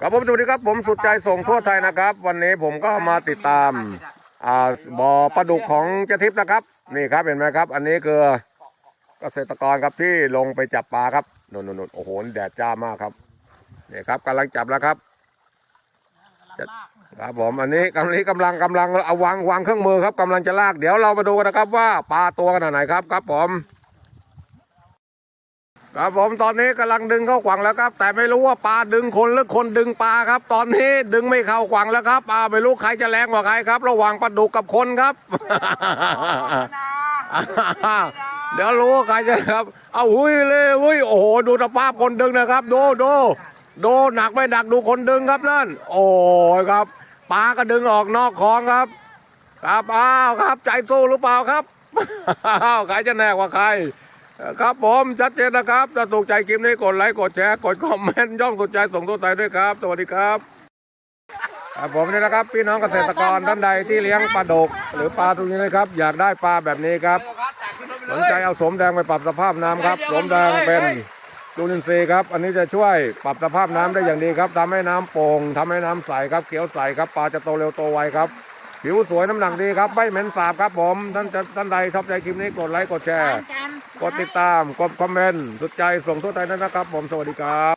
ครับผมสวัสดีครับผมสุดใจส่งทั่วไทยนะครับ วันนี้ผมก็มาติดตามอ่าบ่อปลาดุกของเจทิพย์นะครับ นี่ครับเห็นไหมครับ อันนี้คือเกษตรกรครับที่ลงไปจับปลาครับนนนนโอ้โหแดดจ้ามากครับนี่ครับกำลังจับแล้วครับครับผมอันนี้กำลังกำลังกำลังเอาวางวางเครื่องมือครับกำลังจะลากเดี๋ยวเรามาดูกันนะครับว่าปลาตัวขนาดไหนครับครับผม ครับผมตอนนี้กำลังดึงเข้าขวังแล้วครับ แต่ไม่รู้ว่าปลาดึงคนหรือคนดึงปลาครับ ตอนนี้ดึงไม่เข้าขวังแล้วครับปลาไม่รู้ใครจะแรงกว่าใครครับ ระหว่างปลาดุกกับคนครับ เดี๋ยวรู้ว่าใครจะครับ เอาหุยเลยหุยโอ้โหดูสภาพคนดึงนะครับดูดูดูหนักไม่หนักดูคนดึงครับนั่น โอ้ยครับปลาก็ดึงออกนอกคลองครับ ครับอ้าวครับ ใจสู้หรือเปล่าครับอ้าวใครจะแน่กว่าใคร ครับผมชัดเจนนะครับถ้าถูกใจคลิปนี้กดไลค์กดแชร์กดคอมเมนต์ย่อมกดใจส่งตัวใจด้วยครับ สวัสดีครับผมนี่นะครับ พี่น้องเกษตรกรท่านใดที่เลี้ยงปลาดก หรือปลาตรงนี้นะครับ อยากได้ปลาแบบนี้ครับ สนใจเอาสมแดงไปปรับสภาพน้ำครับสมแดงเป็นจูลินทรีย์ครับ อันนี้จะช่วยปรับสภาพน้ำได้อย่างดีครับทำให้น้ำโป่งทำให้น้ำใสครับเขียวใสครับปลาจะโตเร็วโตไวครับผิวสวยน้ำหนักดีครับไม่เหม็นสาบครับผมท่านท่านใดชอบใจคลิปนี้กดไลค์กดแชร์ กดติดตาม กดคอมเมนต์ สุดใจส่งทั่วไทยนะครับ ผม สวัสดีครับ